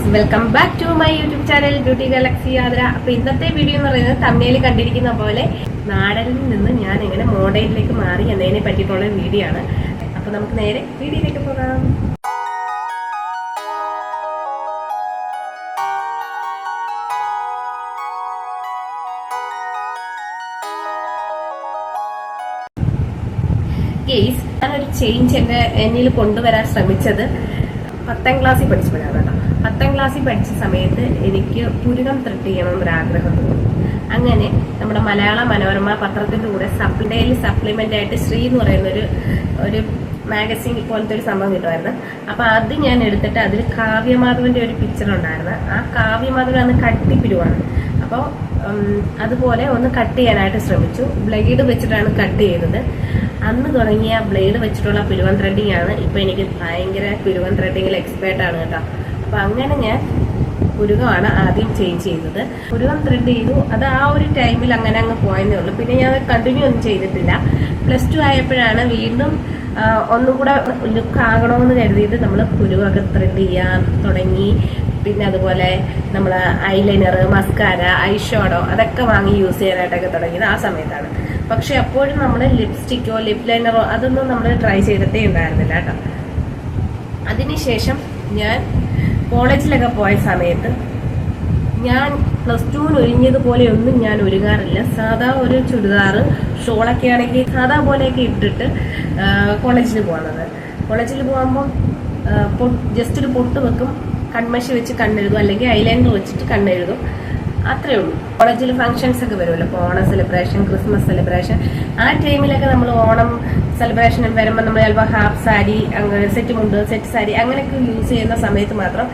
Guys welcome back to my YouTube channel beauty galaxy യാത്ര അപ്പൊ ഇന്നത്തെ വീഡിയോ എന്ന് പറയുന്നത് തമ്മിയിൽ കണ്ടിരിക്കുന്ന പോലെ നാടനിൽ നിന്ന് ഞാൻ എങ്ങനെ മോഡലിലേക്ക് മാറി എന്നതിനെ പറ്റിയിട്ടുള്ള വീഡിയോ ആണ്. അപ്പൊ നമുക്ക് നേരെ വീഡിയോയിലേക്ക് പോകാം. ഗെയ്സ് ഞാനൊരു ചേഞ്ച് എന്റെ എന്നിൽ കൊണ്ടുവരാൻ ശ്രമിച്ചത് പത്താം ക്ലാസ്സിൽ പഠിച്ചപ്പോഴാണ് കേട്ടോ. പത്താം ക്ലാസ്സിൽ പഠിച്ച സമയത്ത് എനിക്ക് പുരുകം ത്രെഡ് ചെയ്യണമെന്നൊരു ആഗ്രഹം അങ്ങനെ നമ്മുടെ മലയാള മനോരമ പത്രത്തിന്റെ കൂടെ സപ്ലി ഡെയിലി സപ്ലിമെന്റ് ആയിട്ട് ശ്രീ എന്ന് പറയുന്നൊരു ഒരു ഒരു മാഗസിൻ പോലത്തെ ഒരു സംഭവം കിട്ടുമായിരുന്നു. അപ്പോൾ അത് ഞാൻ എടുത്തിട്ട് അതിൽ കാവ്യമാധവന്റെ ഒരു പിക്ചർ ഉണ്ടായിരുന്നു. ആ കാവ്യമാധവൻ അന്ന് കട്ടിപ്പിരുവാണ് അപ്പോൾ അതുപോലെ ഒന്ന് കട്ട് ചെയ്യാനായിട്ട് ശ്രമിച്ചു. ബ്ലേഡ് വെച്ചിട്ടാണ് കട്ട് ചെയ്തത്. അന്ന് തുടങ്ങിയ ബ്ലേഡ് വെച്ചിട്ടുള്ള പിരുവൻ ത്രെഡിങ് ആണ്. ഇപ്പോൾ എനിക്ക് ഭയങ്കര പിരുവൻ ത്രെഡിങ്ങിൽ എക്സ്പേർട്ട് ആണ് കേട്ടോ. അപ്പൊ അങ്ങനെ ഞാൻ പുരുകമാണ് ആദ്യം ചേഞ്ച് ചെയ്തത്. പുരുകം ത്രെഡ് ചെയ്തു. അത് ആ ഒരു ടൈമിൽ അങ്ങനെ അങ്ങ് പോയെന്നേ ഉള്ളൂ. പിന്നെ ഞാൻ കണ്ടിന്യൂ ഒന്നും ചെയ്തിട്ടില്ല. പ്ലസ് ടു ആയപ്പോഴാണ് വീണ്ടും ഒന്നും കൂടെ ലുക്ക് ആകണമെന്ന് കരുതിയിട്ട് നമ്മൾ പുരുവൊക്കെ ത്രെഡ് ചെയ്യാൻ തുടങ്ങി. പിന്നെ അതുപോലെ നമ്മൾ ഐലൈനർ മസ്കാര ഐഷോഡോ അതൊക്കെ വാങ്ങി യൂസ് ചെയ്യാനായിട്ടൊക്കെ തുടങ്ങിയത് ആ സമയത്താണ്. പക്ഷെ അപ്പോഴും നമ്മൾ ലിപ്സ്റ്റിക്കോ ലിപ് ലൈനറോ അതൊന്നും നമ്മൾ ട്രൈ ചെയ്തിട്ടേ ഉണ്ടായിരുന്നില്ല കേട്ടോ. അതിനുശേഷം ഞാൻ കോളേജിലൊക്കെ പോയ സമയത്ത് ഞാൻ പ്ലസ് ടുവിന് ഒരുങ്ങിയതുപോലെ ഒന്നും ഞാൻ ഒരുങ്ങാറില്ല. സാധാ ഒരു ചുരിദാർ ഷോളൊക്കെ ആണെങ്കിൽ സാധാ പോലെയൊക്കെ ഇട്ടിട്ട് കോളേജിൽ പോകുന്നത് കോളേജിൽ പോകുമ്പോൾ ജസ്റ്റ് ഒരു പൊട്ട് വെക്കും. കൺമഷി വെച്ച് കണ്ണെഴുതും. അല്ലെങ്കിൽ ഐലൈനർ വെച്ചിട്ട് കണ്ണെഴുതും. അത്രേ ഉള്ളൂ. കോളേജിൽ ഫംഗ്ഷൻസ് ഒക്കെ വരുമല്ലോ. അപ്പോൾ ഓണം സെലിബ്രേഷൻ ക്രിസ്മസ് സെലിബ്രേഷൻ ആ ടൈമിലൊക്കെ നമ്മൾ ഓണം സെലിബ്രേഷൻ വരുമ്പോൾ നമ്മൾ ചിലപ്പോൾ ഹാഫ് സാരി സെറ്റ് മുണ്ട് സെറ്റ് സാരി അങ്ങനെയൊക്കെ യൂസ് ചെയ്യുന്ന സമയത്ത് മാത്രം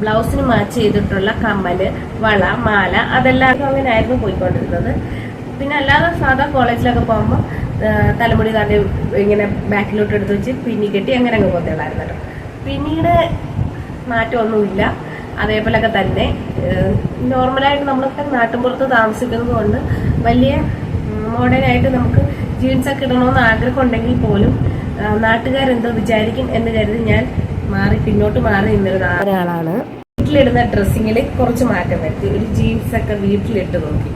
ബ്ലൗസിന് മാച്ച് ചെയ്തിട്ടുള്ള കമ്മൽ വള മാല അതെല്ലാം അങ്ങനെ ആയിരുന്നു പോയിക്കൊണ്ടിരുന്നത്. പിന്നെ അല്ലാതെ സാധാ കോളേജിലൊക്കെ പോകുമ്പോൾ തലമുടി തന്നെ ഇങ്ങനെ ബാക്കിലോട്ട് എടുത്ത് വെച്ച് പിന്നി കെട്ടി അങ്ങനെ അങ്ങ് പോത്തേളായിരുന്നു കേട്ടോ. പിന്നീട് മാറ്റമൊന്നുമില്ല. അതേപോലൊക്കെ തന്നെ. നോർമലായിട്ട് നമ്മളൊക്കെ നാട്ടിൻപുറത്ത് താമസിക്കുന്നത് കൊണ്ട് വലിയ മോഡേണായിട്ട് നമുക്ക് ജീൻസൊക്കെ ഇടണമെന്ന് ആഗ്രഹം ഉണ്ടെങ്കിൽ പോലും നാട്ടുകാരെന്തോ വിചാരിക്കും എന്ന് കരുതി ഞാൻ മാറി പിന്നോട്ട് മാറി നിന്നൊരു ഒരാളാണ്. വീട്ടിലിടുന്ന ഡ്രസ്സിങ്ങിൽ കുറച്ച് മാറ്റം വരുത്തി. ഒരു ജീൻസൊക്കെ വീട്ടിലിട്ട് നോക്കി.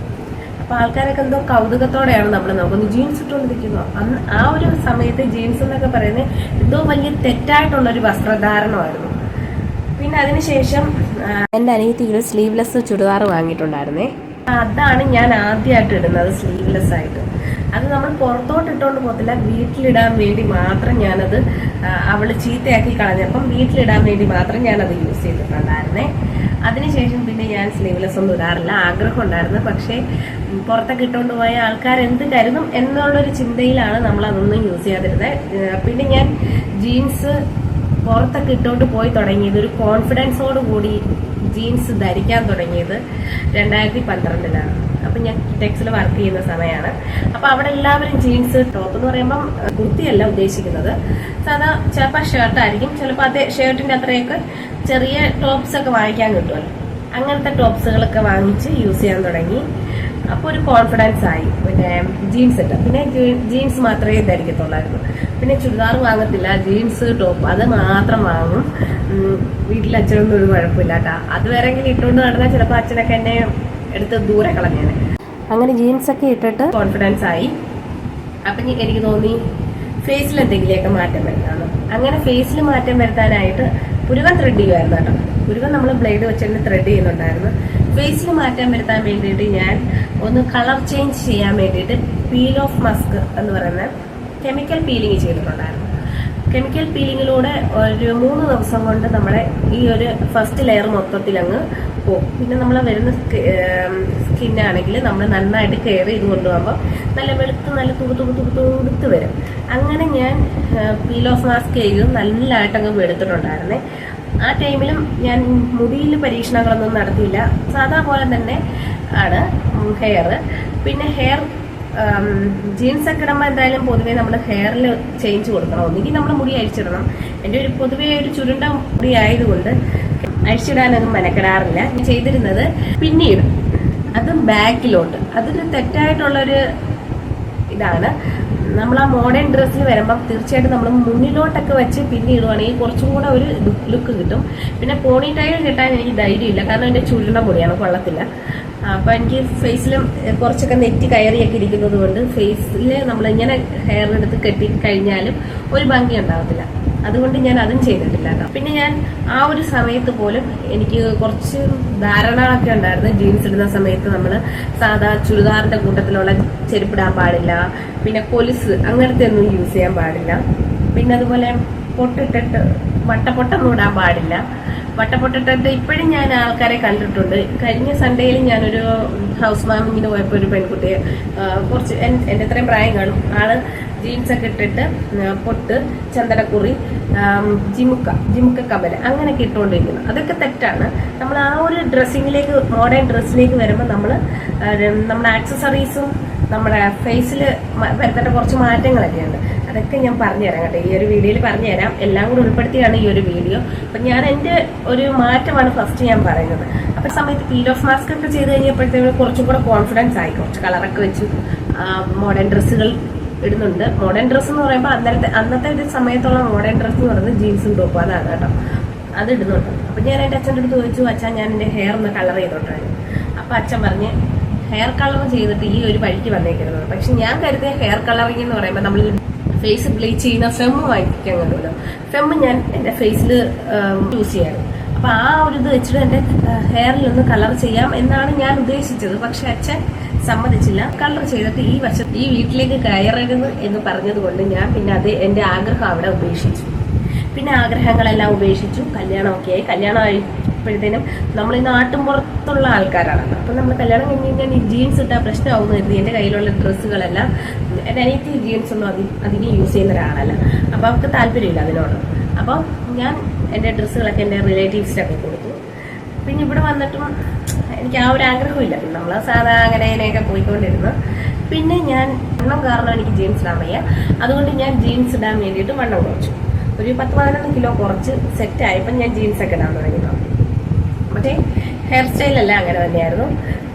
അപ്പൊ ആൾക്കാരൊക്കെ എന്തോ കൗതുകത്തോടെയാണ് നമ്മൾ നോക്കുന്നത്. ജീൻസ് ഇട്ടുകൊണ്ടിരിക്കുന്നു അന്ന് ആ ഒരു സമയത്ത് ജീൻസ് എന്നൊക്കെ പറയുന്നത് എന്തോ വലിയ തെറ്റായിട്ടുള്ള ഒരു വസ്ത്രധാരണമായിരുന്നു. പിന്നെ അതിനുശേഷം എന്റെ അനിയത്തി ഒരു സ്ലീവ്ലെസ് ചുരിദാർ വാങ്ങിയിട്ടുണ്ടായിരുന്നേ. അതാണ് ഞാൻ ആദ്യമായിട്ട് ഇടുന്നത് സ്ലീവ്ലെസ് ആയിട്ട്. അത് നമ്മൾ പുറത്തോട്ട് ഇട്ടുകൊണ്ട് പോകത്തില്ല വീട്ടിലിടാൻ വേണ്ടി മാത്രം ഞാനത് ആ, അവൾ ചീത്തയാക്കി കളഞ്ഞപ്പം വീട്ടിലിടാൻ വേണ്ടി മാത്രം ഞാനത് യൂസ് ചെയ്തിട്ടുണ്ടായിരുന്നേ. അതിനുശേഷം പിന്നെ ഞാൻ സ്ലീവ്ലെസ് ഒന്നും ഇടാറില്ല. ആഗ്രഹം ഉണ്ടായിരുന്നു. പക്ഷേ പുറത്തെ പുറത്തൊക്കെ ഇട്ടുകൊണ്ട് പോയ ആൾക്കാർ എന്ത് കരുതും എന്നുള്ളൊരു ചിന്തയിലാണ് നമ്മൾ അതൊന്നും യൂസ് ചെയ്യാതിരുന്നത് പിന്നെ ഞാൻ ജീൻസ് പുറത്തൊക്കെ ഇട്ടുകൊണ്ട് പോയി തുടങ്ങിയത്. ഒരു കോൺഫിഡൻസോട് കൂടി ജീൻസ് ധരിക്കാൻ തുടങ്ങിയത് രണ്ടായിരത്തി പന്ത്രണ്ടിലാണ്. അപ്പൊ ഞാൻ ടെക്സിൽ വർക്ക് ചെയ്യുന്ന സമയമാണ് അപ്പൊ അവിടെ എല്ലാവരും ജീൻസ് ടോപ്പ് എന്ന് പറയുമ്പം കുർത്തിയല്ല ഉദ്ദേശിക്കുന്നത്. സാധാ ചിലപ്പോൾ ഷർട്ടായിരിക്കും ചിലപ്പോൾ അതേ ഷർട്ടിന്റെ അത്രയൊക്കെ ചെറിയ ടോപ്സ് ഒക്കെ വാങ്ങിക്കാൻ കിട്ടുമല്ലോ. അങ്ങനത്തെ ടോപ്സുകളൊക്കെ വാങ്ങിച്ച് യൂസ് ചെയ്യാൻ തുടങ്ങി. അപ്പോൾ ഒരു കോൺഫിഡൻസ് ആയി. പിന്നെ ജീൻസ് ഇട്ട. പിന്നെ ജീൻസ് മാത്രമേ ധരിക്കത്തുള്ളായിരുന്നു. പിന്നെ ചുരിദാർ വാങ്ങത്തില്ല. ജീൻസ് ടോപ്പ് അത് മാത്രം വാങ്ങും. വീട്ടിൽ അച്ഛനൊന്നും ഒരു കുഴപ്പമില്ല കേട്ടോ അത് വേറെങ്കിലും ഇട്ടുകൊണ്ട് നടന്നാൽ ചിലപ്പോൾ അച്ഛനൊക്കെ എന്നെ എടുത്ത് ദൂരെ കളഞ്ഞേനെ. അങ്ങനെ ജീൻസ് ഒക്കെ ഇട്ടിട്ട് കോൺഫിഡൻസ് ആയി. അപ്പം എനിക്ക് തോന്നി ഫേസിൽ എന്തെങ്കിലുമൊക്കെ മാറ്റം വരുന്നതാണ് അങ്ങനെ ഫേസിൽ മാറ്റം വരുത്താനായിട്ട് പുരുവൻ ത്രെഡ് ചെയ്യുമായിരുന്നു കേട്ടോ. പുരുവൻ നമ്മൾ ബ്ലേഡ് വെച്ചിട്ട് ത്രെഡ് ചെയ്യുന്നുണ്ടായിരുന്നു. ഫേസിൽ മാറ്റാൻ വരുത്താൻ വേണ്ടിയിട്ട് ഞാൻ ഒന്ന് കളർ ചേഞ്ച് ചെയ്യാൻ വേണ്ടിയിട്ട് പീൽ ഓഫ് മസ്ക് എന്ന് പറയുന്ന കെമിക്കൽ പീലിംഗ് ചെയ്തിട്ടുണ്ടായിരുന്നു. കെമിക്കൽ പീലിങ്ങിലൂടെ ഒരു മൂന്ന് ദിവസം കൊണ്ട് നമ്മളെ ഈ ഒരു ഫസ്റ്റ് ലെയർ മൊത്തത്തിൽ അങ്ങ് പോകും പിന്നെ നമ്മൾ വരുന്ന സ്കിന്നാണെങ്കിൽ നമ്മൾ നന്നായിട്ട് കെയർ ചെയ്ത് കൊണ്ടുപോകുമ്പോൾ നല്ല വെളുത്ത് നല്ല തുക തുക തുടുത്ത് വരും. അങ്ങനെ ഞാൻ പീൽ ഓഫ് മാസ്ക് ചെയ്ത് നല്ലതായിട്ട് അങ്ങ് ആ ടൈമിലും ഞാൻ മുടിയിൽ പരീക്ഷണങ്ങളൊന്നും നടത്തിയില്ല. സാധാ പോലെ തന്നെ ആണ് ഹെയർ പിന്നെ ഹെയർ ജീൻസ് ഒക്കെ ഇടുമ്പോൾ എന്തായാലും പൊതുവേ നമ്മൾ ഹെയറിൽ ചേഞ്ച് കൊടുക്കണം. ഒന്നുകിൽ നമ്മൾ മുടി അഴിച്ചിടണം. എന്റെ ഒരു പൊതുവേ ഒരു ചുരുണ്ട മുടി ആയതുകൊണ്ട് അഴിച്ചിടാനൊന്നും മെനക്കെടാറില്ല. ചെയ്തിരുന്നത് പിന്നീട് അത് ബാക്കിലോട്ട് അതൊരു തെറ്റായിട്ടുള്ളൊരു ഇതാണ്. നമ്മൾ ആ മോഡേൺ ഡ്രസ്സിൽ വരുമ്പം തീർച്ചയായിട്ടും നമ്മൾ മുന്നിലോട്ടൊക്കെ വെച്ച് പിന്നെ ഇടുവാണെങ്കിൽ കുറച്ചും കൂടെ ഒരു ലുക്ക് കിട്ടും. പിന്നെ പോണി ടൈൽ കിട്ടാൻ എനിക്ക് ധൈര്യമില്ല. കാരണം എന്റെ ചുരുണ്ട പൊടിയാണ് കൊള്ളത്തില്ല. അപ്പോൾ എനിക്ക് ഫേസിലും കുറച്ചൊക്കെ നെറ്റ് കയറിയൊക്കെ ഇരിക്കുന്നത് കൊണ്ട് ഫേസിൽ നമ്മൾ ഇങ്ങനെ ഹെയർ എടുത്ത് കെട്ടി കഴിഞ്ഞാലും ഒരു ഭംഗി ഉണ്ടാകത്തില്ല അതുകൊണ്ട് ഞാൻ അതും ചെയ്തിട്ടില്ല പിന്നെ ഞാൻ ആ ഒരു സമയത്ത് പോലും എനിക്ക് കുറച്ച് ധാരണകളൊക്കെ ഉണ്ടായിരുന്നു. ജീൻസ് ഇടുന്ന സമയത്ത് നമ്മൾ സാധാ ചുരിദാറിന്റെ കൂട്ടത്തിലുള്ള ചെരുപ്പിടാൻ പാടില്ല. പിന്നെ കൊലുസ് അങ്ങനത്തെ ഒന്നും യൂസ് ചെയ്യാൻ പാടില്ല. പിന്നെ അതുപോലെ പൊട്ടിട്ടിട്ട് വട്ടപ്പൊട്ടൊന്നും ഇടാൻ പാടില്ല. വട്ടപ്പൊട്ടിട്ടിട്ട് ഇപ്പോഴും ഞാൻ ആൾക്കാരെ കണ്ടിട്ടുണ്ട്. കഴിഞ്ഞ സൺഡേയിൽ ഞാനൊരു ഹൗസ് വാമിങ്ങിന് പോയപ്പോൾ ഒരു പെൺകുട്ടിയെ കുറച്ച് എൻ- എന്റെ അത്രയും പ്രായം കാണും. ആൾ ജീൻസ് ഒക്കെ ഇട്ടിട്ട് പൊട്ട് ചന്ദനക്കുറി ജിമുക്ക ജിമുക്ക കബല അങ്ങനെയൊക്കെ ഇട്ടുകൊണ്ടിരിക്കുന്നു. അതൊക്കെ തെറ്റാണ്. നമ്മൾ ആ ഒരു ഡ്രസ്സിങ്ങിലേക്ക് മോഡേൺ ഡ്രസ്സിലേക്ക് വരുമ്പോൾ നമ്മൾ നമ്മുടെ ആക്സസറീസും നമ്മുടെ ഫേസിൽ വരുത്തേണ്ട കുറച്ച് മാറ്റങ്ങളൊക്കെയുണ്ട്. അതൊക്കെ ഞാൻ പറഞ്ഞുതരാം കേട്ടോ. ഈ ഒരു വീഡിയോയിൽ പറഞ്ഞുതരാം. എല്ലാം കൂടി ഉൾപ്പെടുത്തിയാണ് ഈ ഒരു വീഡിയോ. അപ്പം ഞാൻ എന്റെ ഒരു മാറ്റമാണ് ഫസ്റ്റ് ഞാൻ പറയുന്നത്. അപ്പോൾ സമയത്ത് പീൽ ഓഫ് മാസ്ക് ഒക്കെ ചെയ്ത് കഴിഞ്ഞപ്പോഴത്തേക്കും കുറച്ചും കൂടെ കോൺഫിഡൻസ് ആയി. കുറച്ച് കളറൊക്കെ വെച്ച് മോഡേൺ ഡ്രസ്സുകൾ ഇടുന്നുണ്ട്. മോഡേൺ ഡ്രസ്സ് എന്ന് പറയുമ്പോൾ അന്നത്തെ അന്നത്തെ ഒരു സമയത്തുള്ള മോഡേൺ ഡ്രസ്സ് എന്ന് പറയുന്നത് ജീൻസും ടോപ്പും അതാണ് കേട്ടോ. അത് ഇടുന്നുണ്ട്. അപ്പം ഞാൻ എന്റെ അച്ഛന്റെ അടുത്ത് ചോദിച്ചു അച്ഛൻ ഞാൻ എന്റെ ഹെയർ ഒന്ന് കളർ ചെയ്തോട്ടായിരുന്നു അപ്പം അച്ഛൻ പറഞ്ഞ് ഹെയർ കളർ ചെയ്തിട്ട് ഈ ഒരു വഴിക്ക് വന്നേക്കുന്നത് പക്ഷെ ഞാൻ കരുതിയ ഹെയർ കളറിംഗ് എന്ന് പറയുമ്പോൾ നമ്മൾ ഫേസ് ബ്ലീച്ച് ചെയ്യുന്ന ഫെമ്മ് വാങ്ങിക്കാൻ കണ്ടുമല്ലോ ഫെമ്മ് ഞാൻ എന്റെ ഫേസിൽ യൂസ് ചെയ്യാറ്. അപ്പം ആ ഒരു ഇത് വെച്ചിട്ട് എന്റെ ഹെയറിൽ ഒന്ന് കളർ ചെയ്യാം എന്നാണ് ഞാൻ ഉദ്ദേശിച്ചത്. പക്ഷെ അച്ഛൻ സമ്മതിച്ചില്ല കളർ ചെയ്തിട്ട് ഈ വശം ഈ വീട്ടിലേക്ക് കയറരുത് എന്ന് പറഞ്ഞതുകൊണ്ട് ഞാൻ പിന്നെ അത് എന്റെ ആഗ്രഹം അവിടെ ഉപേക്ഷിച്ചു. പിന്നെ ആഗ്രഹങ്ങളെല്ലാം ഉപേക്ഷിച്ചു. കല്യാണമൊക്കെ ആയി. കല്യാണം ആയപ്പോഴത്തേനും നമ്മൾ ഈ നാട്ടും പുറത്തുള്ള ആൾക്കാരാണ് അപ്പം നമ്മൾ കല്യാണം കഴിഞ്ഞ് കഴിഞ്ഞാൽ ജീൻസ് ഇട്ടാൽ പ്രശ്നമാവുമെന്ന് കരുതി എന്റെ കയ്യിലുള്ള ഡ്രസ്സുകളെല്ലാം എന്റെ അനിയത്തി ജീൻസ് ഒന്നും അധികം അധികം യൂസ് ചെയ്യുന്ന ഒരാളല്ല. അപ്പോൾ അവർക്ക് താല്പര്യമില്ല അതിനോട്. അപ്പോൾ ഞാൻ എന്റെ ഡ്രസ്സുകളൊക്കെ എന്റെ റിലേറ്റീവ്സിനൊക്കെ കൊടുത്തു. പിന്നെ ഇവിടെ വന്നിട്ടും എനിക്ക് ആ ഒരു ആഗ്രഹമില്ല. നമ്മൾ സാധാ അങ്ങനെ അങ്ങനെയൊക്കെ പോയിക്കൊണ്ടിരുന്നു. പിന്നെ ഞാൻ വണ്ണം കാരണം എനിക്ക് ജീൻസ് ഇടാൻ വയ്യ. അതുകൊണ്ട് ഞാൻ ജീൻസ് ഇടാൻ വേണ്ടിയിട്ട് വണ്ണം കുറച്ചു. ഒരു പത്ത് പതിനൊന്ന് കിലോ കുറച്ച് സെറ്റ് ആയപ്പോൾ ഞാൻ ജീൻസ് ഒക്കെ ഇടാൻ തുടങ്ങി. മറ്റേ ഹെയർ സ്റ്റൈലല്ല അങ്ങനെ തന്നെയായിരുന്നു.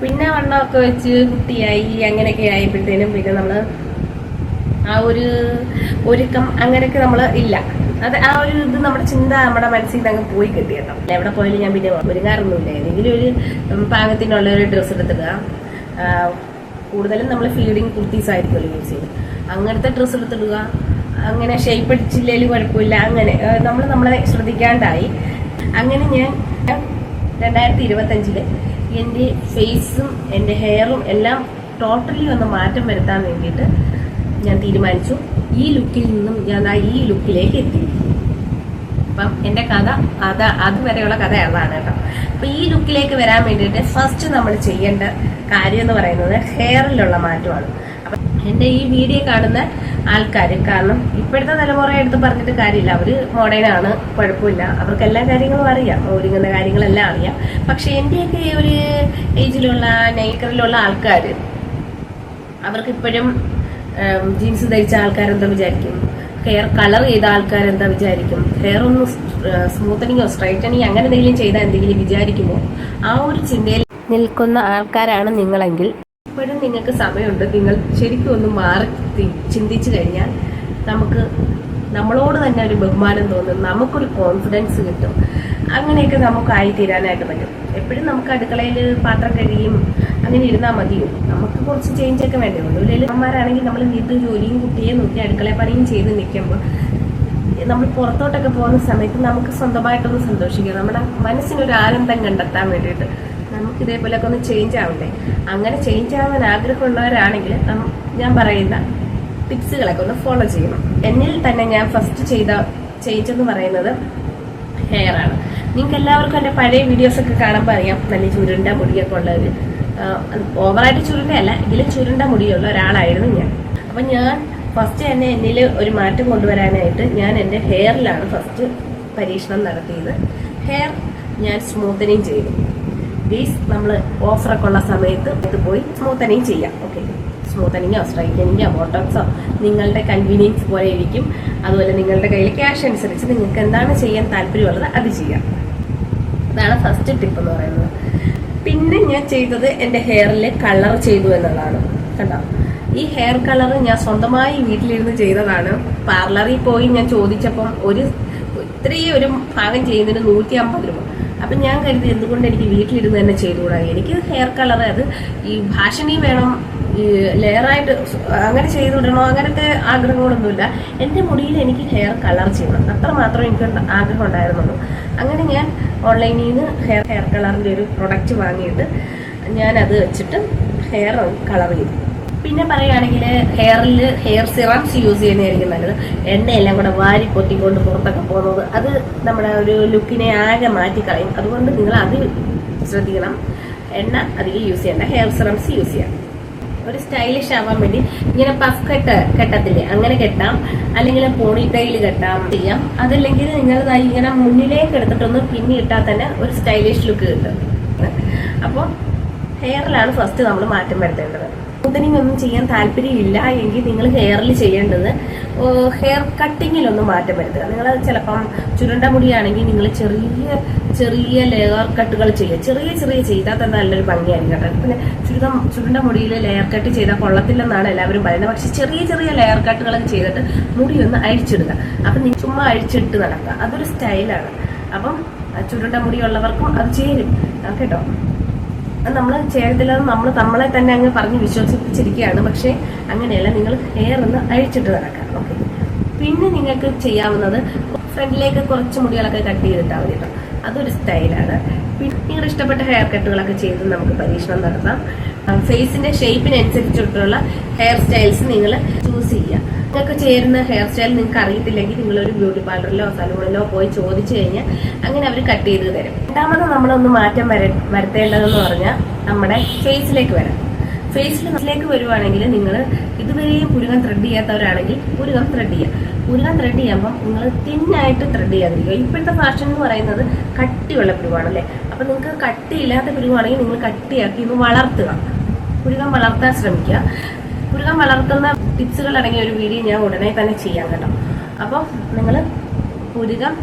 പിന്നെ വണ്ണമൊക്കെ വെച്ച് കുട്ടിയായി അങ്ങനെയൊക്കെ ആയപ്പോഴത്തേനും പിന്നെ നമ്മൾ ആ ഒരു ഒരുക്കം അങ്ങനെയൊക്കെ നമ്മൾ ഇല്ല. അത് ആ ഒരു ഇത് നമ്മുടെ ചിന്ത നമ്മുടെ മനസ്സിൽ അങ്ങ് പോയി കിട്ടിയട്ടോ എവിടെ പോയാലും ഞാൻ പിന്നെ ഒരുങ്ങാറൊന്നുമില്ല. ഏതെങ്കിലും ഒരു പാകത്തിനുള്ള ഒരു ഡ്രസ്സ് എടുത്തിടുക. കൂടുതലും നമ്മൾ ഫീഡിങ് കുർത്തീസ് ആയിരിക്കുമല്ലോ യൂസ് ചെയ്യുന്നത്. അങ്ങനത്തെ ഡ്രസ്സ് എടുത്തിടുക. അങ്ങനെ ഷേപ്പ് അടിച്ചില്ലേലും കുഴപ്പമില്ല. അങ്ങനെ നമ്മൾ നമ്മളെ ശ്രദ്ധിക്കാണ്ടായി. അങ്ങനെ ഞാൻ രണ്ടായിരത്തി ഇരുപത്തഞ്ചിൽ എന്റെ ഫേസും എന്റെ ഹെയറും എല്ലാം ടോട്ടലി ഒന്ന് മാറ്റം വരുത്താൻ വേണ്ടിയിട്ട് ഞാൻ തീരുമാനിച്ചു. ഈ ലുക്കിൽ നിന്നും ഞാൻ ആ ഈ ലുക്കിലേക്ക് എത്തി. അപ്പം എന്റെ കഥ അത് അതുവരെയുള്ള കഥ അതാണ് കേട്ടോ. അപ്പൊ ഈ ലുക്കിലേക്ക് വരാൻ വേണ്ടിയിട്ട് ഫസ്റ്റ് നമ്മൾ ചെയ്യേണ്ട കാര്യം എന്ന് പറയുന്നത് ഹെയറിലുള്ള മാറ്റമാണ്. അപ്പൊ എന്റെ ഈ വീഡിയോ കാണുന്ന ആൾക്കാർ കാരണം ഇപ്പോഴത്തെ തലമുറ എടുത്ത് പറഞ്ഞിട്ട് കാര്യമില്ല. അവർ മോഡേണാണ് കുഴപ്പമില്ല. അവർക്ക് എല്ലാ കാര്യങ്ങളും അറിയാം. ഒരുങ്ങുന്ന കാര്യങ്ങളെല്ലാം അറിയാം. പക്ഷെ എന്റെയൊക്കെ ഒരു ഏജിലുള്ള നൈക്കറിലുള്ള ആൾക്കാർ അവർക്ക് ഇപ്പോഴും ജീൻസ് ധരിച്ച ആൾക്കാരെന്താ വിചാരിക്കും? ഹെയർ കളർ ചെയ്ത ആൾക്കാരെന്താ വിചാരിക്കും? ഹെയർ ഒന്ന് സ്മൂത്തനിങ്ങോ സ്ട്രൈറ്റനിങ് അങ്ങനെ എന്തെങ്കിലും ചെയ്താൽ എന്തെങ്കിലും വിചാരിക്കുമോ? ആ ഒരു ചിന്തയിൽ നിൽക്കുന്ന ആൾക്കാരാണ് നിങ്ങളെങ്കിൽ ഇപ്പോഴും നിങ്ങൾക്ക് സമയമുണ്ട്. നിങ്ങൾ ശരിക്കും ഒന്ന് മാറി ചിന്തിച്ചു കഴിഞ്ഞാൽ നമുക്ക് നമ്മളോട് തന്നെ ഒരു ബഹുമാനം തോന്നും. നമുക്കൊരു കോൺഫിഡൻസ് കിട്ടും. അങ്ങനെയൊക്കെ നമുക്ക് ആയി തീരാനായിട്ട് പറ്റും. എപ്പോഴും നമുക്ക് അടുക്കളയിൽ പാത്രം കഴുകിയും അങ്ങനെ ഇരുന്നാൽ മതിയോ. നമുക്ക് കുറച്ച് ചേഞ്ച് ഒക്കെ വേണ്ടേ? ഉള്ളൂ ഇല്ലെങ്കിൽ അമ്മമാരാണെങ്കിൽ നമ്മൾ വീട്ടിൽ ജോലിയും കുട്ടിയെ നോക്കി അടുക്കള പണിയും ചെയ്ത് നിൽക്കുമ്പോൾ നമ്മൾ പുറത്തോട്ടൊക്കെ പോകുന്ന സമയത്ത് നമുക്ക് സ്വന്തമായിട്ടൊന്ന് സന്തോഷിക്കാം. നമ്മുടെ മനസ്സിനൊരു ആനന്ദം കണ്ടെത്താൻ വേണ്ടിയിട്ട് നമുക്ക് ഇതേപോലെയൊക്കെ ഒന്ന് ചേഞ്ച് ആവണ്ടേ? അങ്ങനെ ചേഞ്ച് ആവാൻ ആഗ്രഹമുള്ളവരാണെങ്കിൽ ഞാൻ പറയുന്ന ടിപ്സുകളൊക്കെ ഒന്ന് ഫോളോ ചെയ്യണം. എന്നിൽ തന്നെ ഞാൻ ഫസ്റ്റ് ചെയ്ത ചേഞ്ച് എന്ന് പറയുന്നത് ഹെയർ ആണ്. നിങ്ങൾക്ക് എല്ലാവർക്കും എന്റെ പഴയ വീഡിയോസ് ഒക്കെ കാണുമ്പോൾ അറിയാം. നല്ല ചുരുണ്ട മുടിയൊക്കെ ഉള്ളവർ ഓവറായിട്ട് ചുരുണ്ടയല്ല എങ്കിലും ചുരുണ്ട മുടിയുള്ള ഒരാളായിരുന്നു ഞാൻ. അപ്പം ഞാൻ ഫസ്റ്റ് തന്നെ എന്നിൽ ഒരു മാറ്റം കൊണ്ടുവരാനായിട്ട് ഞാൻ എന്റെ ഹെയറിലാണ് ഫസ്റ്റ് പരീക്ഷണം നടത്തിയത്. ഹെയർ ഞാൻ സ്മൂത്തനിങ് ചെയ്തു. പ്ലീസ് നമ്മൾ ഓഫറൊക്കെ ഉള്ള സമയത്ത് ഇത് പോയി സ്മൂത്തനിങ് ചെയ്യാം. ഓക്കെ സ്മൂത്തനിങ്ങോ സ്ട്രൈറ്റനിങ്ങോ ബോട്ടോക്സോ നിങ്ങളുടെ കൺവീനിയൻസ് പോലെ ഇരിക്കും. അതുപോലെ നിങ്ങളുടെ കയ്യിൽ ക്യാഷ് അനുസരിച്ച് നിങ്ങൾക്ക് എന്താണ് ചെയ്യാൻ താല്പര്യമുള്ളത് അത് ചെയ്യാം. അതാണ് ഫസ്റ്റ് ടിപ്പ് എന്ന് പറയുന്നത്. പിന്നെ ഞാൻ ചെയ്തത് എന്റെ ഹെയറിൽ കളർ ചെയ്തു എന്നുള്ളതാണ് കണ്ടോ? ഈ ഹെയർ കളർ ഞാൻ സ്വന്തമായി വീട്ടിലിരുന്ന് ചെയ്തതാണ്. പാർലറിൽ പോയി ഞാൻ ചോദിച്ചപ്പം ഒരു ഇത്രയും ഒരു ഭാഗം ചെയ്യുന്നതിന് നൂറ്റി അമ്പത് രൂപ. അപ്പം ഞാൻ കരുതി എന്തുകൊണ്ട് എനിക്ക് വീട്ടിലിരുന്ന് തന്നെ ചെയ്തുകൂടാ? എനിക്ക് ഹെയർ കളർ അത് ഈ ഭാഷണി വേണം ഈ ലെയറായിട്ട് അങ്ങനെ ചെയ്തുവിടണോ അങ്ങനത്തെ ആഗ്രഹങ്ങളൊന്നുമില്ല. എന്റെ മുടിയിൽ എനിക്ക് ഹെയർ കളർ ചെയ്യണം. അത്ര മാത്രം എനിക്ക് ആഗ്രഹം ഉണ്ടായിരുന്നുള്ളൂ അങ്ങനെ ഞാൻ ഓൺലൈനിൽ നിന്ന് ഹെയർ ഹെയർ കളറിന്റെ ഒരു പ്രൊഡക്റ്റ് വാങ്ങിയിട്ട് ഞാനത് വെച്ചിട്ട് ഹെയർ കളർ ചെയ്തു. പിന്നെ പറയുകയാണെങ്കിൽ ഹെയറിൽ ഹെയർ സിറംസ് യൂസ് ചെയ്യുന്നതായിരിക്കും നല്ലത്. എണ്ണയെല്ലാം കൂടെ വാരി പൊത്തിക്കൊണ്ട് പുറത്തൊക്കെ പോകുന്നത് അത് നമ്മുടെ ഒരു ലുക്കിനെ ആകെ മാറ്റിക്കളയും. അതുകൊണ്ട് നിങ്ങൾ അത് ശ്രദ്ധിക്കണം. എണ്ണ അധികം യൂസ് ചെയ്യേണ്ട. ഹെയർ സിറംസ് യൂസ് ചെയ്യാം. ഒരു സ്റ്റൈലിഷ് ആവാൻ വേണ്ടി ഇങ്ങനെ പഫ് കെട്ട് കെട്ടത്തില്ലേ? അങ്ങനെ കെട്ടാം. അല്ലെങ്കിൽ പോണി ടൈൽ കെട്ടാം ചെയ്യാം. അതല്ലെങ്കിൽ നിങ്ങൾ ഇങ്ങനെ മുന്നിലേക്ക് എടുത്തിട്ടൊന്ന് പിന്നി ഇട്ടാൽ തന്നെ ഒരു സ്റ്റൈലിഷ് ലുക്ക് കിട്ടും. അപ്പോൾ ഹെയറിലാണ് ഫസ്റ്റ് നമ്മൾ മാറ്റം വരുത്തേണ്ടത്. മുതനിങ് ഒന്നും ചെയ്യാൻ താല്പര്യമില്ല. എങ്കിൽ നിങ്ങൾ ഹെയറിൽ ചെയ്യേണ്ടത് ഹെയർ കട്ടിങ്ങിലൊന്നും മാറ്റം വരുത്തുക. നിങ്ങൾ ചിലപ്പം ചുരുണ്ട മുടിയാണെങ്കിൽ നിങ്ങൾ ചെറിയ ചെറിയ ലെയർ കട്ടുകൾ ചെയ്യുക. ചെറിയ ചെറിയ ചെയ്താൽ തന്നെ നല്ലൊരു ഭംഗിയായിരിക്കും കേട്ടോ. പിന്നെ ചുരുണ്ട ചുരുണ്ട മുടിയിൽ ലെയർ കട്ട് ചെയ്താൽ കൊള്ളത്തില്ലെന്നാണ് എല്ലാവരും പറയുന്നത്. പക്ഷെ ചെറിയ ചെറിയ ലെയർ കട്ടുകളൊക്കെ ചെയ്തിട്ട് മുടി ഒന്ന് അഴിച്ചിടുക. അപ്പം നിങ്ങൾ ചുമ്മാ അഴിച്ചിട്ട് നടക്കുക. അതൊരു സ്റ്റൈലാണ് അപ്പം ചുരുണ്ട മുടിയുള്ളവർക്കും അത് ചേരും കേട്ടോ? നമ്മൾ ചേരത്തില്ലെന്ന് നമ്മൾ നമ്മളെ തന്നെ അങ്ങ് പറഞ്ഞ് വിശ്വസിപ്പിച്ചിരിക്കുകയാണ്. പക്ഷേ അങ്ങനെയല്ല. നിങ്ങൾ ഹെയർ ഒന്ന് അഴിച്ചിട്ട് നടക്കാം ഓക്കെ പിന്നെ നിങ്ങൾക്ക് ചെയ്യാവുന്നത് ഫ്രണ്ടിലേക്ക് കുറച്ച് മുടികളൊക്കെ കട്ട് ചെയ്തിട്ടാൽ മതി കേട്ടോ അതൊരു സ്റ്റൈലാണ് പിന്നെ നിങ്ങളുടെ ഇഷ്ടപ്പെട്ട ഹെയർ കട്ടുകളൊക്കെ ചെയ്ത് നമുക്ക് പരീക്ഷണം നടത്താം. ഫേസിന്റെ ഷേപ്പിനനുസരിച്ചിട്ടുള്ള ഹെയർ സ്റ്റൈൽസ് നിങ്ങൾ ചൂസ് ചെയ്യുക. നിങ്ങൾക്ക് ചേരുന്ന ഹെയർ സ്റ്റൈൽ നിങ്ങൾക്ക് അറിയത്തില്ലെങ്കിൽ നിങ്ങളൊരു ബ്യൂട്ടി പാർലറിലോ സലൂണിലോ പോയി ചോദിച്ചു കഴിഞ്ഞാൽ അങ്ങനെ അവർ കട്ട് ചെയ്ത് തരും. രണ്ടാമത് നമ്മളൊന്ന് മാറ്റം വര വരുത്തേണ്ടതെന്ന് പറഞ്ഞാൽ നമ്മുടെ ഫേസിലേക്ക് വരാം ഫേസിലേക്ക് വരുവാണെങ്കിൽ നിങ്ങൾ ഇതുവരെയും പുരുകം ത്രെഡ് ചെയ്യാത്തവരാണെങ്കിൽ പുരുകം ത്രെഡ് ചെയ്യുക പുരുകം ത്രെഡ് ചെയ്യുമ്പം നിങ്ങൾ തിന്നായിട്ട് ത്രെഡ് ചെയ്യാതിരിക്കുക. ഇപ്പോഴത്തെ ഫാഷൻ എന്ന് പറയുന്നത് കട്ടിയുള്ള പുരുവാണല്ലേ? അപ്പം നിങ്ങൾക്ക് കട്ടിയില്ലാത്ത പുരുവാണെങ്കിൽ നിങ്ങൾ കട്ടിയാക്കി ഒന്ന് വളർത്തുക. പുരുകം വളർത്താൻ ശ്രമിക്കുക. പുരുകം വളർത്തുന്ന ടിപ്സുകൾ അടങ്ങിയ ഒരു വീഡിയോ ഞാൻ ഉടനെ തന്നെ ചെയ്യാം കേട്ടോ. അപ്പോൾ നിങ്ങൾ പുരുകം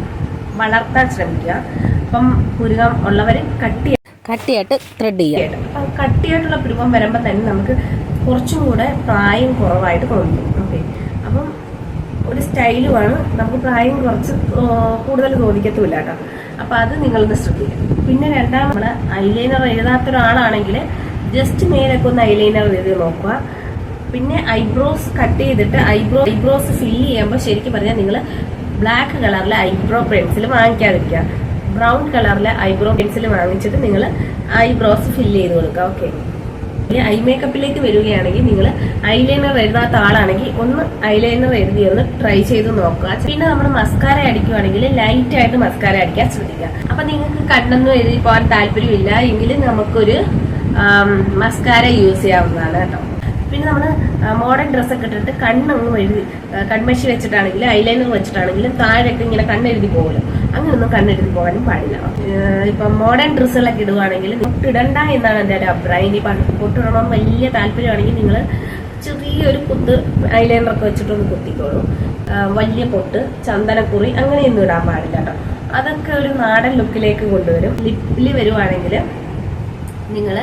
വളർത്താൻ ശ്രമിക്കുക. അപ്പം പുരുകം ഉള്ളവർ കട്ടി കട്ടിയായിട്ട് ത്രെഡ് ചെയ്യാം. അപ്പം കട്ടിയായിട്ടുള്ള പുരുകം വരുമ്പോൾ തന്നെ നമുക്ക് കുറച്ചും കൂടെ പ്രായം കുറവായിട്ട് തോന്നും. ഓക്കെ. അപ്പം ഒരു സ്റ്റൈലുമാണ് നമുക്ക് പ്രായം കുറച്ച് കൂടുതൽ തോന്നിക്കത്തുമില്ല കേട്ടോ. അപ്പം അത് നിങ്ങളൊന്ന് ശ്രദ്ധിക്കുക. പിന്നെ രണ്ടാം നമ്മൾ ഐലൈനർ എഴുതാത്ത ഒരാളാണെങ്കിൽ ജസ്റ്റ് മേലൊക്കെ ഒന്ന് ഐലൈനർ എഴുതി നോക്കുക. പിന്നെ ഐബ്രോസ് കട്ട് ചെയ്തിട്ട് ഐബ്രോ ഐബ്രോസ് ഫിൽ ചെയ്യുമ്പോൾ ശരിക്കും പറഞ്ഞാൽ നിങ്ങൾ ബ്ലാക്ക് കളറിലെ ഐബ്രോ പെൻസിൽ വാങ്ങിക്കാതിരിക്കുക. ബ്രൗൺ കളറിലെ ഐബ്രോ പെൻസിൽ വാങ്ങിച്ചിട്ട് നിങ്ങൾ ഐബ്രോസ് ഫിൽ ചെയ്ത് കൊടുക്കുക. ഓക്കെ ഇനി ഐ മേക്കപ്പിലേക്ക് വരികയാണെങ്കിൽ നിങ്ങൾ ഐലൈനർ എഴുതാത്ത ആളാണെങ്കിൽ ഒന്ന് ഐലൈനർ എഴുതി ഒന്ന് ട്രൈ ചെയ്ത് നോക്കുക. പിന്നെ നമ്മൾ മസ്കാര അടിക്കുവാണെങ്കിൽ ലൈറ്റ് ആയിട്ട് മസ്കാര അടിക്കാൻ ശ്രദ്ധിക്കുക. അപ്പൊ നിങ്ങൾക്ക് കണ്ണൊന്നും എഴുതി പോകാൻ താല്പര്യമില്ല. എങ്കിൽ നമുക്കൊരു മസ്കാര യൂസ് ചെയ്യാവുന്നതാണ് കേട്ടോ. പിന്നെ നമ്മൾ മോഡേൺ ഡ്രസ്സൊക്കെ ഇട്ടിട്ട് കണ്ണൊന്നും എഴുതി കൺമഷി വെച്ചിട്ടാണെങ്കിലും ഐലൈനർ വെച്ചിട്ടാണെങ്കിലും താഴെയൊക്കെ ഇങ്ങനെ കണ്ണെഴുതി പോകുമല്ലോ അങ്ങനെയൊന്നും കണ്ണെഴുതി പോകാനും പാടില്ല. ഇപ്പം മോഡേൺ ഡ്രസ്സുകളൊക്കെ ഇടുവാണെങ്കിൽ പൊട്ടിടണ്ട എന്നാണ് എന്റെ ഒരു അഭിപ്രായം. ഇനി പൊട്ടിടണം വലിയ താല്പര്യമാണെങ്കിൽ നിങ്ങൾ ചെറിയൊരു കുത്ത് ഐലൈനറൊക്കെ വെച്ചിട്ടൊന്ന് കുത്തിക്കോളൂ. വലിയ പൊട്ട് ചന്ദനക്കുറി അങ്ങനെയൊന്നും ഇടാൻ പാടില്ല കേട്ടോ. അതൊക്കെ ഒരു നാടൻ ലുക്കിലേക്ക് കൊണ്ടുവരും. ലിപ്പിൽ വരുവാണെങ്കിൽ നിങ്ങൾ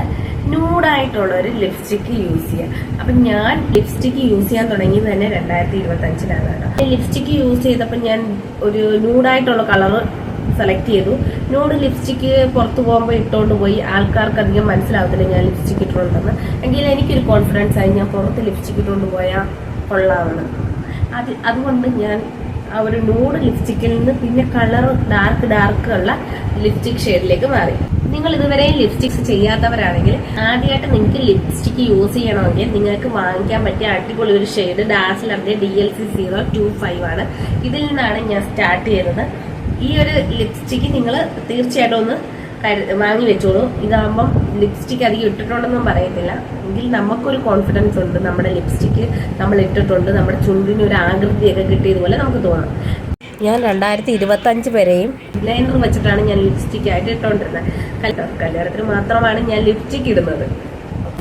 ന്യൂഡായിട്ടുള്ള ഒരു ലിപ്സ്റ്റിക് യൂസ് ചെയ്യുക അപ്പം ഞാൻ ലിപ്സ്റ്റിക് യൂസ് ചെയ്യാൻ തുടങ്ങിയത് തന്നെ രണ്ടായിരത്തി ഇരുപത്തി അഞ്ചിലാണ് കേട്ടോ ലിപ്സ്റ്റിക്ക് യൂസ് ചെയ്തപ്പോൾ ഞാൻ ഒരു ന്യൂഡായിട്ടുള്ള കളർ സെലക്ട് ചെയ്തു. ന്യൂഡ് ലിപ്സ്റ്റിക്ക് പുറത്ത് പോകുമ്പോൾ ഇട്ടുകൊണ്ട് പോയി. ആൾക്കാർക്ക് അധികം മനസ്സിലാവത്തില്ല ഞാൻ ലിപ്സ്റ്റിക്ക് ഇട്ടുകൊണ്ടെന്ന്. എങ്കിൽ എനിക്കൊരു കോൺഫിഡൻസ് ആയി ഞാൻ പുറത്ത് ലിപ്സ്റ്റിക്ക് ഇട്ടുകൊണ്ട് പോയാൽ കൊള്ളാമെന്ന്. അത് അതുകൊണ്ട് ഞാൻ ആ ഒരു നൂഡ് ലിപ്സ്റ്റിക്കിൽ നിന്ന് പിന്നെ കളർ ഡാർക്ക് ഡാർക്ക് ഉള്ള ലിപ്സ്റ്റിക് ഷെയ്ഡിലേക്ക് മാറി. നിങ്ങൾ ഇതുവരെ ലിപ്സ്റ്റിക്സ് ചെയ്യാത്തവരാണെങ്കിൽ ആദ്യമായിട്ട് നിങ്ങൾക്ക് ലിപ്സ്റ്റിക് യൂസ് ചെയ്യണമെങ്കിൽ നിങ്ങൾക്ക് വാങ്ങിക്കാൻ പറ്റിയ അടിപൊളി ഒരു shade ഡാസിലറിന്റെ D L C zero two five ആണ്. ഇതിൽ നിന്നാണ് ഞാൻ സ്റ്റാർട്ട് ചെയ്യുന്നത് ഈ ഒരു ലിപ്സ്റ്റിക്ക് നിങ്ങൾ തീർച്ചയായിട്ടും ഒന്ന് വാങ്ങി വെച്ചോളൂ. ഇതാകുമ്പം ലിപ്സ്റ്റിക് അധികം ഇട്ടിട്ടുണ്ടെന്നും പറയത്തില്ല. എങ്കിൽ നമുക്കൊരു കോൺഫിഡൻസ് ഉണ്ട്. നമ്മുടെ ലിപ്സ്റ്റിക്ക് നമ്മൾ ഇട്ടിട്ടുണ്ട്. നമ്മുടെ ചുണ്ടിന് ഒരു ആകൃതിയൊക്കെ കിട്ടിയതുപോലെ നമുക്ക് തോന്നാം. ഞാൻ രണ്ടായിരത്തി ഇരുപത്തഞ്ച് വരെയും ലൈനർ വെച്ചിട്ടാണ് ഞാൻ ലിപ്സ്റ്റിക് ആയിട്ട് ഇട്ടുകൊണ്ടിരുന്നത് കല്യാ- കല്യാണത്തിന് മാത്രമാണ് ഞാൻ ലിപ്സ്റ്റിക് ഇടുന്നത്.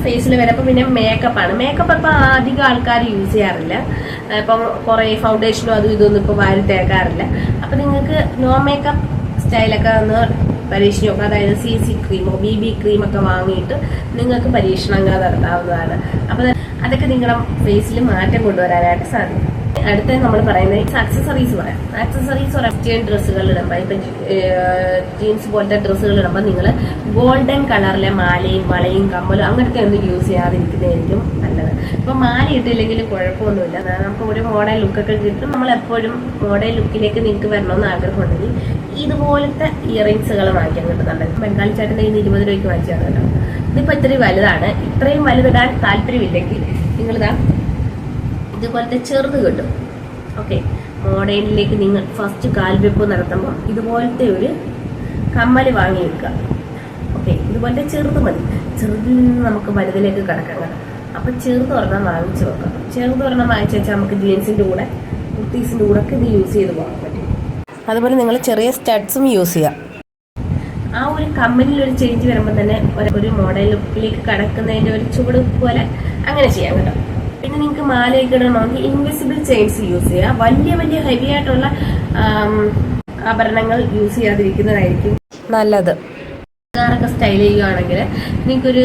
ഫേസിൽ വരപ്പോൾ പിന്നെ മേക്കപ്പ് ആണ്. മേക്കപ്പ് ഇപ്പം അധികം ആൾക്കാർ യൂസ് ചെയ്യാറില്ല. ഇപ്പം കുറേ ഫൗണ്ടേഷനോ അതും ഇതൊന്നും ഇപ്പോൾ വാരി തേക്കാറില്ല. അപ്പം നിങ്ങൾക്ക് നോ മേക്കപ്പ് സ്റ്റൈലൊക്കെ ഒന്ന് പരീക്ഷ അതായത് സി സി ക്രീമോ ബി ബി ക്രീമൊക്കെ വാങ്ങിയിട്ട് നിങ്ങൾക്ക് പരീക്ഷണങ്ങൾ നടത്താവുന്നതാണ്. അപ്പോൾ അതൊക്കെ നിങ്ങളുടെ ഫേസിൽ മാറ്റം കൊണ്ടുവരാനായിട്ട് സാധിക്കും. അടുത്ത നമ്മൾ പറയുന്നത് ആക്സസറീസ് പറയാം. ആക്സസറീസ് വെസ്റ്റേൺ ഡ്രസ്സുകൾ ഇടുമ്പോൾ ഇപ്പൊ ജീൻസ് പോലത്തെ ഡ്രസ്സുകൾ ഇടുമ്പോൾ നിങ്ങൾ ഗോൾഡൻ കളറിലെ മാലയും വളയും കമ്മലും അങ്ങനത്തെ ഒന്നും യൂസ് ചെയ്യാതിരിക്കുന്നതായിരിക്കും നല്ലത്. ഇപ്പൊ മാല ഇട്ടില്ലെങ്കിൽ കുഴപ്പമൊന്നുമില്ല നമുക്ക് ഒരു മോഡൽ ലുക്കൊക്കെ കിട്ടും. നമ്മൾ എപ്പോഴും മോഡൽ ലുക്കിലേക്ക് നിങ്ങൾക്ക് വരണമെന്ന് ആഗ്രഹമുണ്ടെങ്കിൽ ഇതുപോലത്തെ ഇയറിങ്സുകൾ വാങ്ങിക്കാൻ കിട്ടുന്നുണ്ട് ബംഗാളി ചേട്ടന്റെ ഇന്ന് ഇരുപത് രൂപയ്ക്ക് വാങ്ങിച്ചാണ് കേട്ടോ. ഇതിപ്പോ ഇത്രയും വലുതാണ്. ഇത്രയും വലുതിടാൻ താല്പര്യമില്ലെങ്കിൽ നിങ്ങളിതാ ഇതുപോലത്തെ ചെറുത് കിട്ടും. ഓക്കെ. മോഡേണിലേക്ക് നിങ്ങൾ ഫസ്റ്റ് കാൽവെപ്പ് നടത്തുമ്പോൾ ഇതുപോലത്തെ ഒരു കമ്മൽ വാങ്ങി വെക്കുക ഓക്കെ. ഇതുപോലത്തെ ചെറുത് മതി. ചെറുതിൽ നിന്ന് നമുക്ക് വലുതിലേക്ക് കടക്കാം അപ്പൊ ചെറുത് ഒരെണ്ണം വാങ്ങിച്ചു വെക്കാം ചെറുത് ഒരെണ്ണം വാങ്ങിച്ചു വെച്ചാൽ നമുക്ക് ജീൻസിന്റെ കൂടെ കുർത്തീസിന്റെ കൂടെ ഒക്കെ ഇത് യൂസ് ചെയ്ത് പോകാൻ പറ്റും. അതുപോലെ നിങ്ങൾ ചെറിയ സ്റ്റഡ്സും യൂസ് ചെയ്യാം. ആ ഒരു കമ്പനിയിൽ ഒരു ചേഞ്ച് വരുമ്പോൾ തന്നെ ഒരു- മോഡലിലേക്ക് കടക്കുന്നതിന്റെ ഒരു ചുവട് പോലെ അങ്ങനെ ചെയ്യാം കേട്ടോ. പിന്നെ നിങ്ങൾക്ക് മാലയൊക്കെ ഇടണമെങ്കിൽ ഇൻവിസിബിൾ ചെയിൻസ് യൂസ് ചെയ്യുക വലിയ വലിയ ഹെവി ആയിട്ടുള്ള ആഭരണങ്ങൾ യൂസ് ചെയ്യാതിരിക്കുന്നതായിരിക്കും. നല്ലത്. ചുരിദാറൊക്കെ സ്റ്റൈൽ ചെയ്യുകയാണെങ്കിൽ നിങ്ങൾക്കൊരു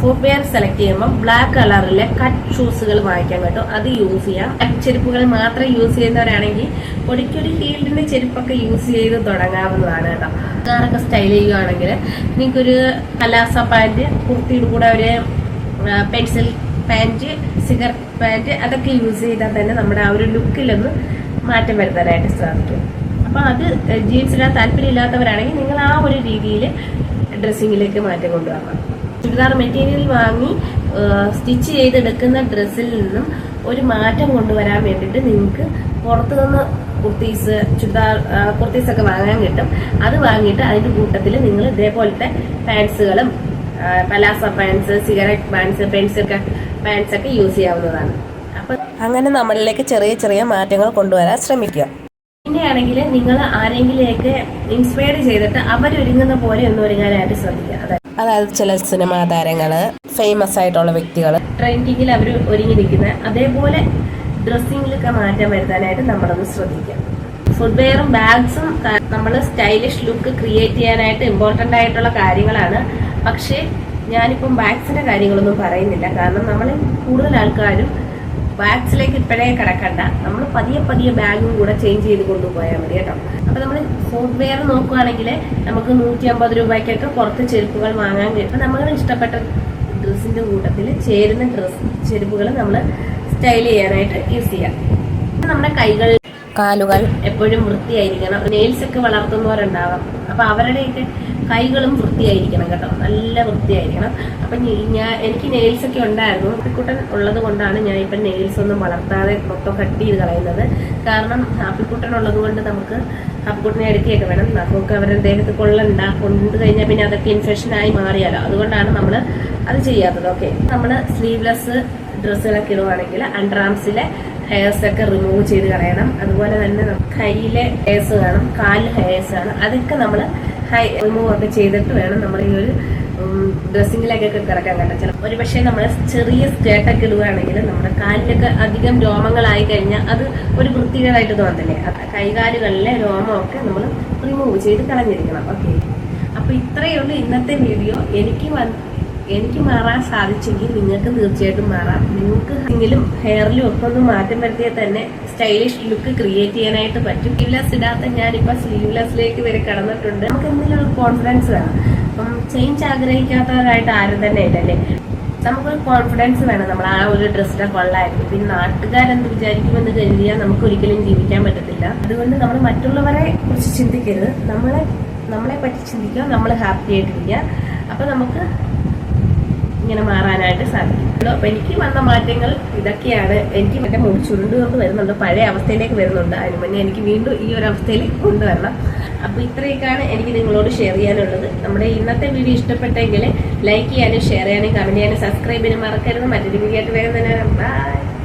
ഫുഡ് വെയർ സെലക്ട് ചെയ്യുമ്പോൾ ബ്ലാക്ക് കളറിലെ കട്ട് ഷൂസുകൾ വാങ്ങിക്കാൻ കേട്ടോ അത് യൂസ് ചെയ്യാം. ചെരുപ്പുകൾ മാത്രം യൂസ് ചെയ്യുന്നവരാണെങ്കിൽ ഒരിക്കലും ഹീൽഡിന്റെ ചെരുപ്പൊക്കെ യൂസ് ചെയ്ത് തുടങ്ങാവുന്നതാണ് കേട്ടോ. ചുരിദാറൊക്കെ സ്റ്റൈൽ ചെയ്യുകയാണെങ്കിൽ നിങ്ങൾക്കൊരു കലാസ പാന്റ് കുർത്തിയുടെ കൂടെ ഒരു പെൻസിൽ പാന്റ് സിഗർ പാന്റ് അതൊക്കെ യൂസ് ചെയ്താൽ തന്നെ നമ്മുടെ ആ ഒരു ലുക്കിലൊന്ന് മാറ്റം വരുത്താനായിട്ട് സാധിക്കും. അപ്പൊ അത് ജീൻസ് ഇടാൻ താല്പര്യമില്ലാത്തവരാണെങ്കിൽ നിങ്ങൾ ആ ഒരു രീതിയിൽ ഡ്രസ്സിങ്ങിലേക്ക് മാറ്റം കൊണ്ടുവരണം. ചുരിദാർ മെറ്റീരിയൽ വാങ്ങി സ്റ്റിച്ച് ചെയ്തെടുക്കുന്ന ഡ്രസ്സിൽ നിന്നും ഒരു മാറ്റം കൊണ്ടുവരാൻ വേണ്ടിയിട്ട് നിങ്ങൾക്ക് പുറത്തു നിന്ന് കുർത്തീസ് ചുരിദാർ കുർത്തീസ് ഒക്കെ വാങ്ങാൻ കിട്ടും. അത് വാങ്ങിയിട്ട് അതിന്റെ കൂട്ടത്തിൽ നിങ്ങൾ ഇതേപോലത്തെ പാൻസുകളും പലാസ പാൻസ് സിഗരറ്റ് പാൻസ് പെൻസൊക്കെ പാൻസൊക്കെ യൂസ് ചെയ്യാവുന്നതാണ്. അപ്പൊ അങ്ങനെ നമ്മളിലേക്ക് ചെറിയ ചെറിയ മാറ്റങ്ങൾ കൊണ്ടുവരാൻ ശ്രമിക്കുക. പിന്നെയാണെങ്കിൽ നിങ്ങൾ ആരെങ്കിലെയൊക്കെ ഇൻസ്പയർ ചെയ്തിട്ട് അവരൊരുങ്ങുന്ന പോലെ ഒന്ന് ഒരുങ്ങാനായിട്ട് ശ്രദ്ധിക്കുക. അതായത് അതായത് ചില സിനിമാ താരങ്ങൾ ഫേമസ് ആയിട്ടുള്ള വ്യക്തികൾ ട്രെൻഡിങ്ങിൽ അവർ ഒരുങ്ങി നിൽക്കുന്ന അതേപോലെ ഡ്രസ്സിങ്ങിലൊക്കെ മാറ്റം വരുത്താനായിട്ട് നമ്മളൊന്ന് ശ്രദ്ധിക്കാം ഫുട്വെയറും ബാഗ്സും നമ്മൾ സ്റ്റൈലിഷ് ലുക്ക് ക്രിയേറ്റ് ചെയ്യാനായിട്ട് ഇമ്പോർട്ടന്റ് ആയിട്ടുള്ള കാര്യങ്ങളാണ്. പക്ഷേ ഞാനിപ്പം ബാഗ്സിന്റെ കാര്യങ്ങളൊന്നും പറയുന്നില്ല. കാരണം നമ്മൾ കൂടുതൽ ആൾക്കാരും ബാഗ്സിലേക്ക് ഇപ്പോഴേ കിടക്കണ്ട. നമ്മൾ പതിയെ പതിയെ ബാഗും കൂടെ ചേഞ്ച് ചെയ്ത് കൊണ്ടുപോയാൽ മതി കേട്ടോ. അപ്പൊ നമ്മൾ ഫുഡ് വെയർ നോക്കുവാണെങ്കിൽ നമുക്ക് നൂറ്റി അമ്പത് രൂപയ്ക്കൊക്കെ പുറത്ത് ചെരുപ്പുകൾ വാങ്ങാൻ കിട്ടും നമ്മൾ ഇഷ്ടപ്പെട്ട ഡ്രസ്സിന്റെ കൂട്ടത്തിൽ ചേരുന്ന ഡ്രസ് ചെരുപ്പുകൾ നമ്മൾ സ്റ്റൈൽ ചെയ്യാനായിട്ട് യൂസ് ചെയ്യാം. നമ്മുടെ കൈകൾ കാലുകൾ. എപ്പോഴും വൃത്തിയായിരിക്കണം. നെയിൽസ് ഒക്കെ വളർത്തുന്നവരുണ്ടാവാം. അപ്പൊ അവരുടെയൊക്കെ കൈകളും വൃത്തിയായിരിക്കണം കേട്ടോ. നല്ല വൃത്തിയായിരിക്കണം. അപ്പൊ ഞാൻ എനിക്ക് നെയിൽസ് ഒക്കെ ഉണ്ടായിരുന്നു. അപ്പിക്കുട്ടൻ ഉള്ളത് കൊണ്ടാണ് ഞാൻ ഇപ്പൊ നെയിൽസ് ഒന്നും വളർത്താതെ മൊത്തം കട്ട് ചെയ്ത് കളയുന്നത്. കാരണം അപ്പിക്കുട്ടൻ ഉള്ളത് കൊണ്ട് നമുക്ക് അപ്പിക്കുട്ടനെ എടുക്കുകയൊക്കെ വേണം. നമുക്ക് അവരുടെ ദേഹത്ത് കൊള്ളണ്ട കൊണ്ട് കഴിഞ്ഞാൽ പിന്നെ അതൊക്കെ ഇൻഫെക്ഷൻ ആയി മാറിയാലോ. അതുകൊണ്ടാണ് നമ്മൾ അത് ചെയ്യാത്തത്. ഓക്കെ നമ്മൾ സ്ലീവ്ലെസ് ഡ്രസ്സുകളൊക്കെ ഇടുവാണെങ്കിൽ അണ്ടർആംസിലെ ഹെയർസ് ഒക്കെ റിമൂവ് ചെയ്ത് കളയണം. അതുപോലെ തന്നെ നമുക്ക് കയ്യിലെ ഹെയർസ് കാണും കാലിൽ ഹെയർസ് കാണും അതൊക്കെ നമ്മൾ ഹൈ റിമൂവ് ഒക്കെ ചെയ്തിട്ട് വേണം നമ്മൾ ഈ ഒരു ഡ്രസ്സിങ്ങിലേക്കൊക്കെ കിടക്കാൻ കണ്ടത് ചില ഒരു പക്ഷേ നമ്മൾ ചെറിയ സ്കേർട്ടൊക്കെ ഇടുകയാണെങ്കിൽ നമ്മുടെ കാലിലൊക്കെ അധികം രോമങ്ങളായി കഴിഞ്ഞാൽ അത് ഒരു വൃത്തികേടായിട്ട് തോന്നത്തില്ലേ? കൈകാലുകളിലെ രോമമൊക്കെ നമ്മൾ റിമൂവ് ചെയ്ത് കളഞ്ഞിരിക്കണം. ഓക്കെ അപ്പോൾ ഇത്രയേ ഉള്ളൂ ഇന്നത്തെ വീഡിയോ എനിക്ക് എനിക്ക് മാറാൻ സാധിച്ചെങ്കിൽ നിങ്ങൾക്ക് തീർച്ചയായിട്ടും മാറാം. നിങ്ങൾക്ക് എങ്കിലും ഹെയറിലും ഒക്കെ ഒന്ന് മാറ്റം വരുത്തിയാൽ തന്നെ സ്റ്റൈലിഷ് ലുക്ക് ക്രിയേറ്റ് ചെയ്യാനായിട്ട് പറ്റും. സ്ലീവ്ലെസ് ഇടാത്ത ഞാനിപ്പോ സ്ലീവ്ലെസ്സിലേക്ക് വരെ കടന്നിട്ടുണ്ട്. നമുക്ക് എന്തെങ്കിലും ഒരു കോൺഫിഡൻസ് വേണം. അപ്പം ചേഞ്ച് ആഗ്രഹിക്കാത്തവരായിട്ട് ആരും തന്നെ ഇല്ലല്ലേ? നമുക്കൊരു കോൺഫിഡൻസ് വേണം. നമ്മൾ ആ ഒരു ഡ്രസ്സിനെ കൊള്ളായിരുന്നു പിന്നെ നാട്ടുകാരെന്ത് വിചാരിക്കുമെന്ന് കരുതിയാൽ നമുക്ക് ഒരിക്കലും ജീവിക്കാൻ പറ്റത്തില്ല. അതുകൊണ്ട് നമ്മൾ മറ്റുള്ളവരെ കുറിച്ച് ചിന്തിക്കരുത്. നമ്മളെ നമ്മളെ പറ്റി ചിന്തിക്കുക നമ്മൾ ഹാപ്പി ആയിട്ടിരിക്കുക. അപ്പൊ നമുക്ക് ഇങ്ങനെ മാറാനായിട്ട് സാധിക്കും അപ്പൊ എനിക്ക് വന്ന മാറ്റങ്ങൾ ഇതൊക്കെയാണ്. എനിക്ക് മറ്റേ മുടി ചുരുണ്ടുകൊണ്ട് വരുന്നുണ്ട്. പഴയ അവസ്ഥയിലേക്ക് വരുന്നുണ്ട്. അതിന് മുന്നേ എനിക്ക് വീണ്ടും ഈ ഒരു അവസ്ഥയിലേക്ക് കൊണ്ടുവരണം. അപ്പൊ ഇത്രയൊക്കെയാണ് എനിക്ക് നിങ്ങളോട് ഷെയർ ചെയ്യാനുള്ളത്. നമ്മുടെ ഇന്നത്തെ വീഡിയോ ഇഷ്ടപ്പെട്ടെങ്കിൽ ലൈക്ക് ചെയ്യാനും ഷെയർ ചെയ്യാനും കമന്റ് ചെയ്യാനും സബ്സ്ക്രൈബ് ചെയ്യാനും മറക്കരുത്. മറ്റൊരു വീഡിയോ ആയിട്ട് വേഗം തന്നെ ബൈ